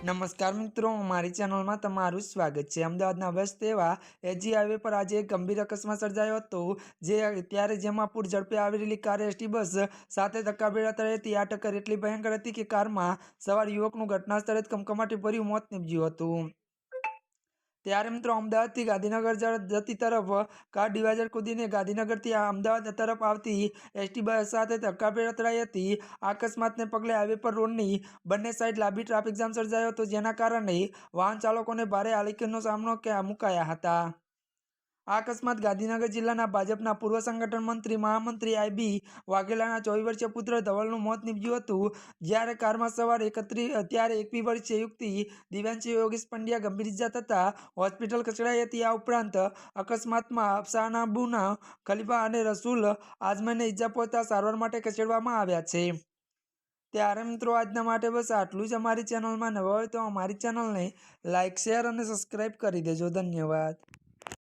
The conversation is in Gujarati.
નમસ્કાર મિત્રો, મારી ચેનલમાં તમારું સ્વાગત છે. અમદાવાદના વ્યસ્ત એવા એજી હાઈવે પર આજે એક ગંભીર અકસ્માત સર્જાયો હતો, જે ત્યારે જેમાં પૂર ઝડપે આવી રહેલી કાર એસટી બસ સાથે ધક્કા ભેળા થઈ હતી. આ ટક્કર એટલી ભયંકર હતી કે કારમાં સવાર યુવકનું ઘટના સ્થળે જ કમકમાટી ભર્યું મોત નીપજ્યું હતું. ત્યારે મિત્રો અમદાવાદથી ગાંધીનગર જતી તરફ કાર ડિવાઈડર કૂદીને ગાંધીનગરથી અમદાવાદ તરફ આવતી એસટી બસ સાથે ધક્કાભેળ અથડાઈ હતી. અકસ્માતને પગલે હાઈવે પર રોડની બંને સાઈડ લાંબી ટ્રાફિક જામ સર્જાયો હતો, જેના કારણે વાહન ચાલકોને ભારે હાલાકીનો સામનો મુકાયા હતા? આ અકસ્માત ગાંધીનગર જિલ્લાના ભાજપના પૂર્વ સંગઠન મંત્રી, મહામંત્રી આઈબી વાઘેલાના ચોવીસ વર્ષીય પુત્ર ધવલનું મોત નીપજ્યું હતું. જ્યારે કારમાં સવાર એકત્રીસ ત્યારે એકવી વર્ષીય યુક્તિ દિવ્યાંશી યોગેશ પંડ્યા ગંભીર ઇજા થતાં હોસ્પિટલ ખસેડાઈ હતી. આ ઉપરાંત અકસ્માતમાં અફસાનાબુના ખલીફા અને રસૂલ આઝમને ઇજા પહોંચતા સારવાર માટે ખસેડવામાં આવ્યા છે. ત્યારે મિત્રો, આજના માટે બસ આટલું જ અમારી ચેનલમાં નવા હોય તો અમારી ચેનલને લાઇક શેર અને સબસ્ક્રાઈબ કરી દેજો. ધન્યવાદ.